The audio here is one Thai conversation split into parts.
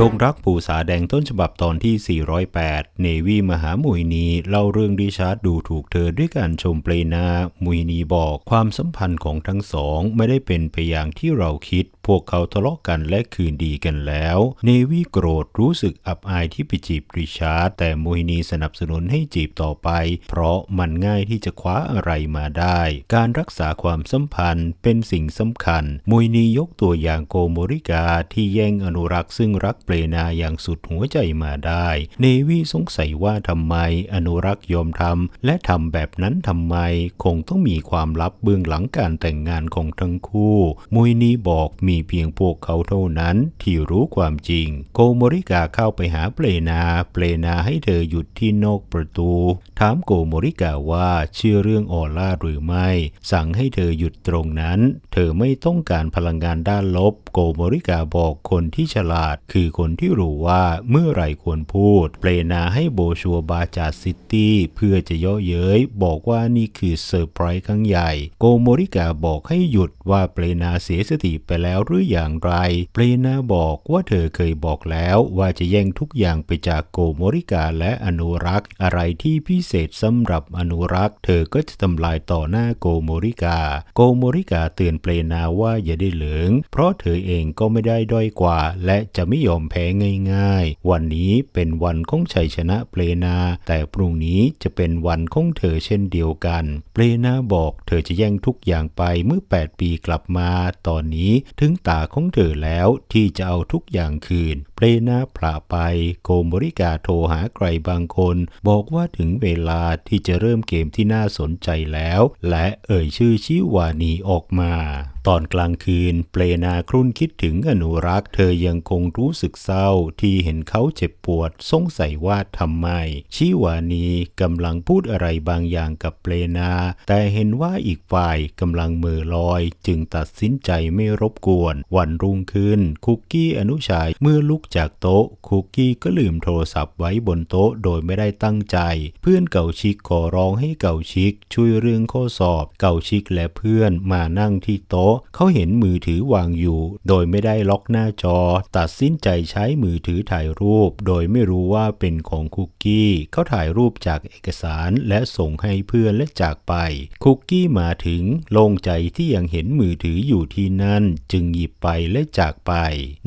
ดงรักปูสาแดงต้นฉบับตอนที่ 408 เนวีมหามุยนีเล่าเรื่องดิชาร์ดดูถูกเธอด้วยการชมเปลนา มุยนีบอกความสัมพันธ์ของทั้งสองไม่ได้เป็นไปอย่างที่เราคิด พวกเขาทะเลาะกันและคืนดีกันแล้ว เนวีโกรธรู้สึกอับอายที่ไปจีบริชาร์ดแต่มุยนีสนับสนุนให้จีบต่อไป เพราะมันง่ายที่จะคว้าอะไรมาได้ การรักษาความสัมพันธ์เป็นสิ่งสำคัญมุยนียกตัวอย่างโกโมริกาที่แย่งอนุรักษ์ซึ่งรักเปลนาอย่างสุดหัวใจมาได้ เนวีสงสัยว่าทำไมอนุรักษ์ยอมทำและทำแบบนั้นทำไม คงต้องมีความลับเบื้องหลังการแต่งงานของทั้งคู่มุยนีบอกมีีเพียงพวกเขาเท่านั้นที่รู้ความจริง โกโมริกาเข้าไปหาเปลนาเปลนาให้เธอหยุดที่นอกประตู ถามโกโมริกาว่าเชื่อเรื่องออร่าหรือไม่ สั่งให้เธอหยุดตรงนั้น เธอไม่ต้องการพลังงานด้านลบ โกโมริกาบอกคนที่ฉลาด คือคนที่รู้ว่าเมื่อไหร่ควรพูด เปลนาให้โบชัวบาจาซิตี้เพื่อจะเย่อเย้ย บอกว่านี่คือเซอร์ไพรส์ครั้งใหญ่ โกโมริกาบอกให้หยุดว่าเปลนาเสียสติไปแล้วหรืออย่างไรเปลนาบอกว่าเธอเคยบอกแล้วว่าจะแย่งทุกอย่างไปจากโกโมริกาและอนุรักษ์ อะไรที่พิเศษสำหรับอนุรักษ์ เธอก็จะทำลายต่อหน้าโกโมริกา โกโมริกาเตือนเปลนาว่าอย่าได้เหลือง เพราะเธอเองก็ไม่ได้ด้อยกว่า และจะไม่ยอมแพ้ง่าย ๆ วันนี้เป็นวันของชัยชนะเปลนา แต่พรุ่งนี้จะเป็นวันของเธอเช่นเดียวกัน เปลนาบอกเธอจะแย่งทุกอย่างไปเมื่อ 8 ปีกลับมา ตอนนี้ถึงตาของเธอแล้วที่จะเอาทุกอย่างคืน เปลนาพลาไป โกโมริกาโทรหาใครบางคน บอกว่าถึงเวลาที่จะเริ่มเกมที่น่าสนใจแล้ว และเอ่ยชื่อชิวานีออกมา ตอนกลางคืน เปลนาครุ่นคิดถึงอนุรักษ์ เธอยังคงรู้สึกเศร้าที่เห็นเขาเจ็บปวดสงสัยว่าทำไม ชิวานีกำลังพูดอะไรบางอย่างกับเปลนา แต่เห็นว่าอีกฝ่ายกำลังมือลอย จึงตัดสินใจไม่รบกวน วันรุ่งขึ้น คุกกี้อนุชายเมื่อลุกจากโต๊ะ คุกกี้ก็ลืมโทรศัพท์ไว้บนโต๊ะโดยไม่ได้ตั้งใจ เพื่อนเก่าชิกขอร้องให้เก่าชิก ช่วยเรื่องข้อสอบ เก่าชิกและเพื่อนมานั่งที่โต๊ะ เขาเห็นมือถือวางอยู่ โดยไม่ได้ล็อกหน้าจอ ตัดสินใจใช้มือถือถ่ายรูป โดยไม่รู้ว่าเป็นของคุกกี้ เขาถ่ายรูปจากเอกสารและส่งให้เพื่อนและจากไป คุกกี้มาถึงโล่งใจที่ยังเห็นมือถืออยู่ที่นั่น จึงหยิบไปและจากไป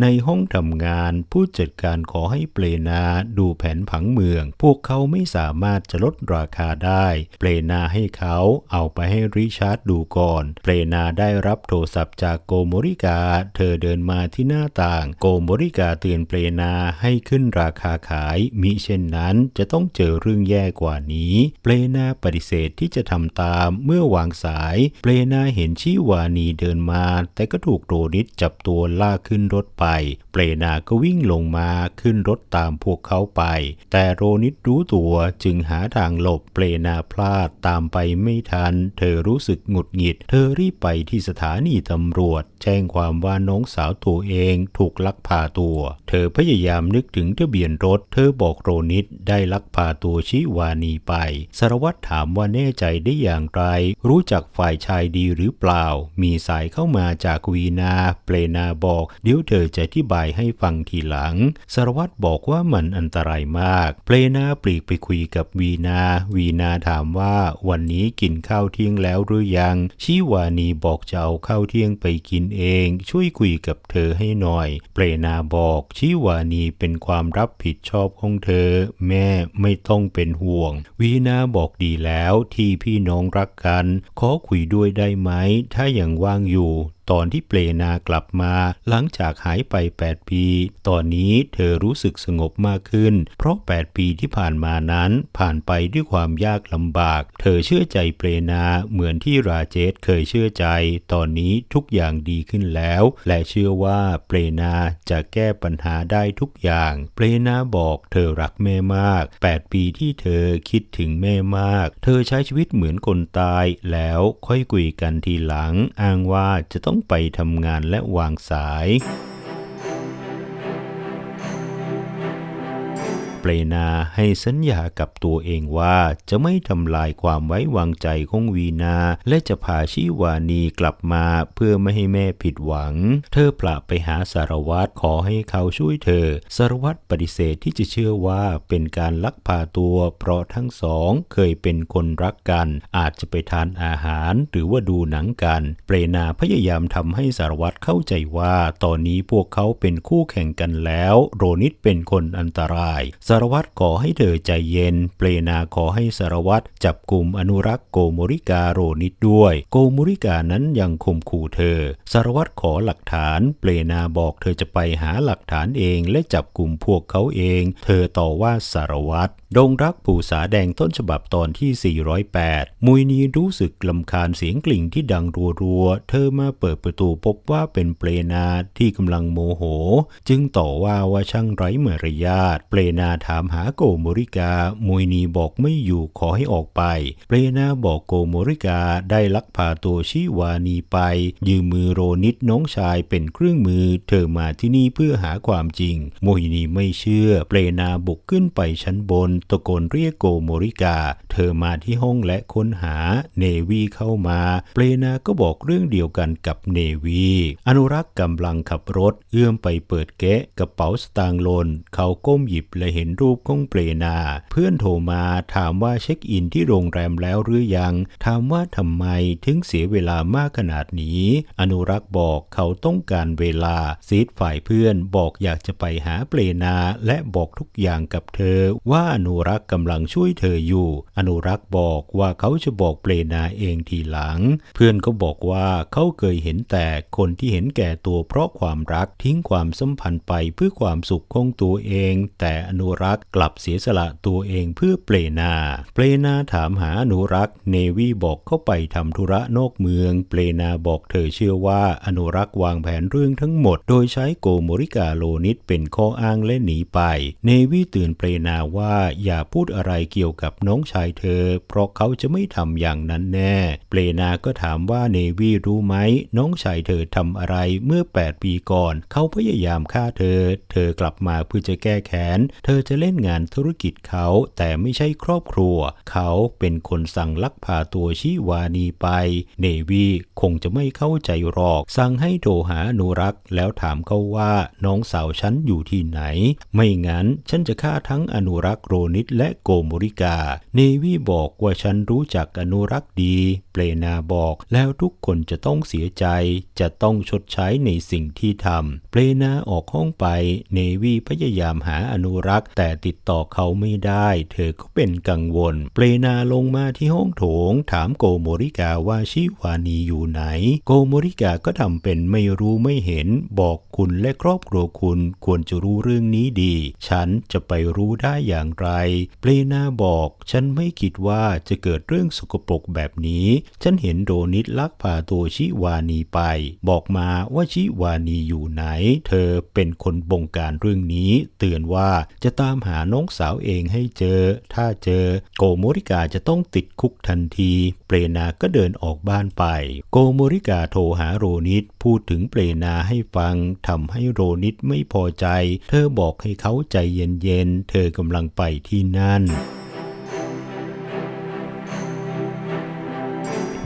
ในห้องทำงานผู้จัดการขอให้เปลนาดูแผนผังเมือง พวกเขาไม่สามารถจะลดราคาได้ เปลนาให้เขาเอาไปให้ริชาร์ดดูก่อน เปลนาได้รับโทรศัพท์จากโกโมริกา เธอเดินมาที่หน้าต่าง โกโมริกาเตือนเปลนาให้ขึ้นราคาขายมิเช่นนั้นจะต้องเจอเรื่องแย่กว่านี้ เปลนาปฏิเสธที่จะทำตามเมื่อวางสาย เปลนาเห็นชิวานีเดินมา แต่ก็ถูกโรนิดจับตัวลากขึ้นรถไป เปลนาก็วิ่งลงมาขึ้นรถตามพวกเขาไป แต่โรนิดรู้ตัวจึงหาทางหลบเปลนาพลาดตามไปไม่ทัน เธอรู้สึกหงุดหงิด เธอรีบไปที่สถานีตำรวจ แจ้งความว่าน้องสาวตัวเองถูกลักพาตัว เธอพยายามนึกถึงทะเบียนรถ เธอบอกโรนิดได้ลักพาตัวชิวานีไป สารวัตรถามว่าแน่ใจได้อย่างไร รู้จักฝ่ายชายดีหรือเปล่า มีสายเข้ามาจากวีนา เปลนาบอก เดี๋ยวเธอจะอธิบายให้ฟังทีหลัง สารวัตรบอกว่ามันอันตรายมากเปลนาปลีกไปคุยกับวีนา วีนาถามว่าวันนี้กินข้าวเที่ยงแล้วหรือยัง ชิวานีบอกจะเอาข้าวเที่ยงไปกินเอง ช่วยคุยกับเธอให้หน่อยเปลนาบอกชิวานีเป็นความรับผิดชอบของเธอ แม่ไม่ต้องเป็นห่วง วีนาบอกดีแล้วที่พี่น้องรักกัน ขอคุยด้วยได้ไหม ถ้ายังว่างอยู่ ตอนที่เปลนากลับมา หลังจากหายไป 8 ปี ตอนนี้เธอรู้สึกสงบมากขึ้น เพราะ 8 ปีที่ผ่านมานั้นผ่านไปด้วยความยากลำบาก เธอเชื่อใจเปลนาเหมือนที่ราเจสเคยเชื่อใจ ตอนนี้ทุกอย่างดีขึ้นแล้ว และเชื่อว่าเปลนาจะแก้ปัญหาได้ทุกอย่าง เปลนาบอกเธอรักแม่มาก 8 ปีที่เธอคิดถึงแม่มาก เธอใช้ชีวิตเหมือนคนตายแล้วค่อยคุยกันทีหลัง อ้างว่าจะต้องไปทำงานและวางสาย รนาให้สัญญากับตัวเองว่าจะไม่ทำลายความไว้วางใจของวีนา และจะพาชิวานีกลับมาเพื่อไม่ให้แม่ผิดหวัง เธอปละไปหาสารวัตรขอให้เขาช่วยเธอ สารวัตรปฏิเสธที่จะเชื่อว่าเป็นการลักพาตัว เพราะทั้งสองเคยเป็นคนรักกัน อาจจะไปทานอาหารหรือว่าดูหนังกัน เปรนาพยายามทำให้สารวัตรเข้าใจว่า ตอนนี้พวกเขาเป็นคู่แข่งกันแล้ว โรนิตเป็นคนอันตรายสาารวัตรขอให้เธอใจเย็น เปรนาขอให้สารวัตรจับกลุ่มอนุรักษ์โกโมริกาโรนิตด้วย โกโมริกานั้นยังข่มขู่เธอ สารวัตรขอหลักฐาน เปรนาบอกเธอจะไปหาหลักฐานเองและจับกลุ่มพวกเขาเอง เธอต่อว่าสารวัตรดงรักปู่สาแดงต้นฉบับตอนที่ 408 มุยนีรู้สึกลำคาญเสียงกลิ่งที่ดังรัวๆ เธอมาเปิดประตูพบว่าเป็นเปรนาที่กำลังโมโห จึงต่อว่าว่าช่างไร้มารยาท เปรนาถามหาโกโมริกามุยนีบอกไม่อยู่ขอให้ออกไป เปรนาบอกโกโมริกาได้ลักพาตัวชิวานีไป ยืมมือโรนิดน้องชายเป็นเครื่องมือ เธอมาที่นี่เพื่อหาความจริงมุยนีไม่เชื่อ เปรนาบุกขึ้นไปชั้นบน ตะโกนเรียกโกโมริกา เธอมาที่ห้องและค้นหา เนวีเข้ามา เปรนาก็บอกเรื่องเดียวกันกับเนวี อนุรักษ์กำลังขับรถ เอื้อมไปเปิดแกะกระเป๋าสตางค์ลน เขาก้มหยิบและเห็นรูปของเปรนา เพื่อนโทรมาถามว่าเช็คอินที่โรงแรมแล้วหรือยัง ถามว่าทำไมถึงเสียเวลามากขนาดนี้ อนุรักษ์บอกเขาต้องการเวลาซีดฝ่ายเพื่อนบอกอยากจะไปหาเปรนา และบอกทุกอย่างกับเธอ ว่าอนุรักษ์กำลังช่วยเธออยู่ อนุรักษ์บอกว่าเขาจะบอกเปรนาเองทีหลัง เพื่อนก็บอกว่าเขาเคยเห็นแต่คนที่เห็นแก่ตัวเพราะความรักทิ้งความสัมพันธ์ไปเพื่อความสุขของตัวเอง แต่อนุรักษ์กลับเสียสละตัวเองเพื่อเปรนา เปรนาถามหาอนุรักษ์ เนวีบอกเขาไปทำธุระนอกเมือง เปรนาบอกเธอเชื่อว่าอนุรักษ์วางแผนเรื่องทั้งหมด โดยใช้โกโมริกาโลนิตเป็นข้ออ้างและหนีไป เนวีเตือนเปรนาว่าอย่าพูดอะไรเกี่ยวกับน้องชายเธอ เพราะเขาจะไม่ทำอย่างนั้นแน่ เปรนาก็ถามว่าเนวีรู้ไหมน้องชายเธอทำอะไรเมื่อ 8 ปีก่อน เขาพยายามฆ่าเธอ เธอกลับมาเพื่อจะแก้แค้น เธอจะเล่นงานธุรกิจเขาแต่ไม่ใช่ครอบครัว เขาเป็นคนสั่งลักพาตัวชิวานีไป เนวีคงจะไม่เข้าใจหรอก สั่งให้โทรหาอนุรักษ์แล้วถามเขาว่าน้องสาวฉันอยู่ที่ไหน ไม่งั้นฉันจะฆ่าทั้งอนุรักษ์โรนิตและโกมริกา เนวีบอกว่าฉันรู้จักอนุรักษ์ดี เปลนาบอก แล้วทุกคนจะต้องเสียใจ จะต้องชดใช้ในสิ่งที่ทำเปลนาออกห้องไป เนวีพยายามหาอนุรักษ์แต่ติดต่อเขาไม่ได้ เธอก็เป็นกังวล เปลนาลงมาที่ห้องโถง ถามโกโมริกาว่าชิวานีอยู่ไหน โกโมริกาก็ทำเป็นไม่รู้ไม่เห็น บอกคุณและครอบครัวคุณควรจะรู้เรื่องนี้ดี ฉันจะไปรู้ได้อย่างไร เปลนาบอก ฉันไม่คิดว่าจะเกิดเรื่องสกปรกแบบนี้ฉันเห็นโดนิตลักพาตัวชิวานีไป บอกมาว่าชิวานีอยู่ไหน เธอเป็นคนบงการเรื่องนี้ เตือนว่าจะตามหาน้องสาวเองให้เจอ ถ้าเจอ โกโมริกาจะต้องติดคุกทันที เปรนาก็เดินออกบ้านไป โกโมริกาโทรหาโรนิตพูดถึงเปรนาให้ฟังทำให้โรนิตไม่พอใจ เธอบอกให้เขาใจเย็นๆ เธอกำลังไปที่นั่น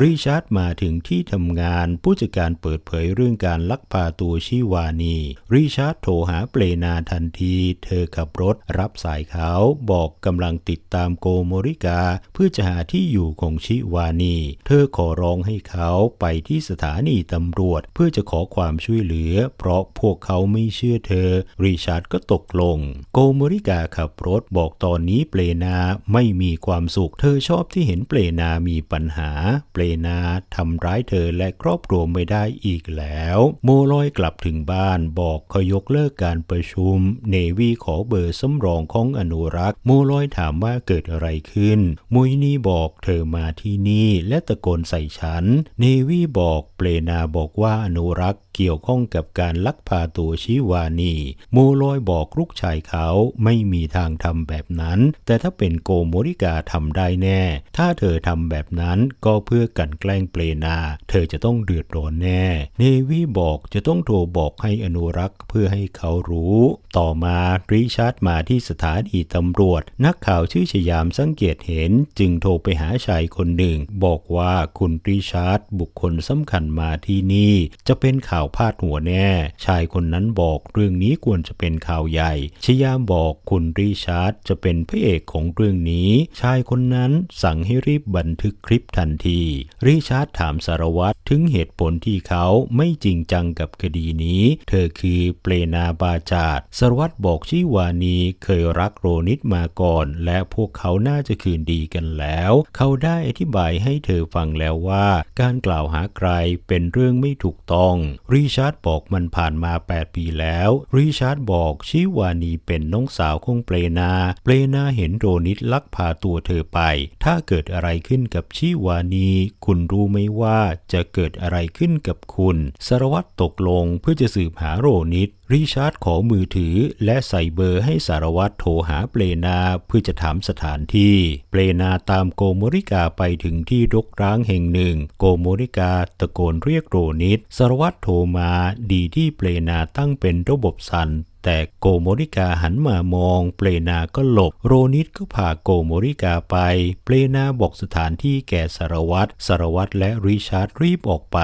ริชาร์ดมาถึงที่ทำงานผู้จัดการเปิดเผยเรื่องการลักพาตัวชิวานี ริชาร์ดโทรหาเปลนาทันที เธอขับรถรับสายเขาบอกกำลังติดตามโกโมริกา เพื่อจะหาที่อยู่ของชิวานี เธอขอร้องให้เขาไปที่สถานีตำรวจ เพื่อจะขอความช่วยเหลือ เพราะพวกเขาไม่เชื่อเธอ ริชาร์ดก็ตกลง โกโมริกาขับรถบอกตอนนี้เปลนาไม่มีความสุข เธอชอบที่เห็นเปลนามีปัญหาเปลนาทำร้ายเธอและครอบครัวไม่ได้อีกแล้ว โมลอยกลับถึงบ้านบอกขอยกเลิกการประชุม เนวีขอเบอร์สำรองของอนุรักษ์ โมลอยถามว่าเกิดอะไรขึ้น มุยนี่บอกเธอมาที่นี่และตะโกนใส่ฉัน เนวีบอกเปลนาบอกว่าอนุรักษ์ เกี่ยวข้องกับการลักพาตัวชิวานีโมลอยบอกลูกชายเขาไม่มีทางทำแบบนั้น แต่ถ้าเป็นโกโมริกาทำได้แน่ ถ้าเธอทำแบบนั้นก็เพื่อกันแกล้งเปลนา เธอจะต้องเดือดร้อนแน่ เนวี่บอกจะต้องโทรบอกให้อนุรักษ์เพื่อให้เขารู้ ต่อมาริชาร์ดมาที่สถานีตำรวจ นักข่าวชื่อชยามสังเกตเห็น จึงโทรไปหาชายคนหนึ่ง บอกว่าคุณริชาร์ดบุคคลสำคัญมาที่นี่ จะเป็นข่าวพาดหัวแน่ ชายคนนั้นบอกเรื่องนี้ควรจะเป็นข่าวใหญ่ ชยามบอกคุณริชาร์ดจะเป็นพระเอกของเรื่องนี้ ชายคนนั้นสั่งให้รีบบันทึกคลิปทันที ริชาร์ดถามสารวัตรถึงเหตุผลที่เขาไม่จริงจังกับคดีนี้ เธอคือเปลนาบาจาดสารวัตรบอกชิวานีเคยรักโรนิตมาก่อน และพวกเขาน่าจะคืนดีกันแล้ว เขาได้อธิบายให้เธอฟังแล้วว่า การกล่าวหาใครเป็นเรื่องไม่ถูกต้องริชาร์ดบอกมันผ่านมา 8 ปีแล้ว ริชาร์ดบอกชิวานีเป็นน้องสาวของเปลนา เปลนาเห็นโรนิตลักพาตัวเธอไป ถ้าเกิดอะไรขึ้นกับชิวานี คุณรู้ไหมว่าจะเกิดอะไรขึ้นกับคุณ สารวัตรตกลงเพื่อจะสืบหาโรนิต รีชาร์ดขอมือถือและใส่เบอร์ให้สารวัตรโทรหาเปลนาเพื่อจะถามสถานที่ เปลนาตามโกโมริกาไปถึงที่รกร้างแห่งหนึ่ง โกโมริกาตะโกนเรียกโรนิตสารวัตรโทรมาดีที่เปลนาตั้งเป็นระบบสั่น แต่โกโมริกาหันมามอง เปลนาก็หลบ โรนิตก็พาโกโมริกาไป เปลนาบอกสถานที่แก่สารวัตรสารวัตรและริชาร์ดรีบออกไป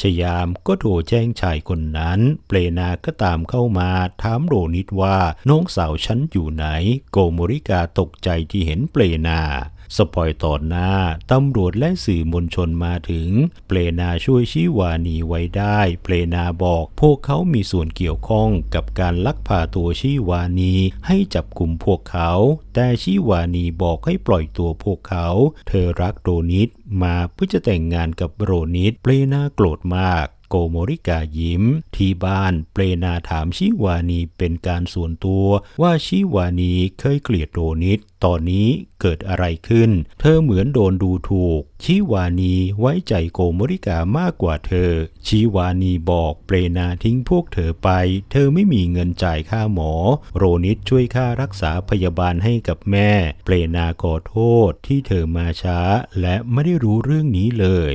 ชยามก็โทรแจ้งชายคนนั้น เปลนาก็ตามเข้ามา ถามโรนิตว่าน้องสาวฉันอยู่ไหน โกโมริกาตกใจที่เห็นเปลนา สปอยตอนหน้าตำรวจและสื่อมวลชนมาถึง เปลนาช่วยชิวานีไว้ได้ เปลนาบอก พวกเขามีส่วนเกี่ยวข้องกับการลักพาตัวชิวานีให้จับกลุ่มพวกเขา แต่ชิวานีบอกให้ปล่อยตัวพวกเขา เธอรักโรนิตมาเพื่อจะแต่งงานกับโรนิตเปลนาโกรธมาก โกโมริกายิ้ม ที่บ้านเปลนาถามชิวานีเป็นการส่วนตัว ว่าชิวานีเคยเกลียดโรนิตตอนนี้เกิดอะไรขึ้น เธอเหมือนโดนดูถูก ชิวานีไว้ใจโกโมริกามากกว่าเธอ ชิวานีบอกเปลนาทิ้งพวกเธอไป เธอไม่มีเงินจ่ายค่าหมอ โรนิตช่วยค่ารักษาพยาบาลให้กับแม่ เปลนาขอโทษที่เธอมาช้า และไม่ได้รู้เรื่องนี้เลย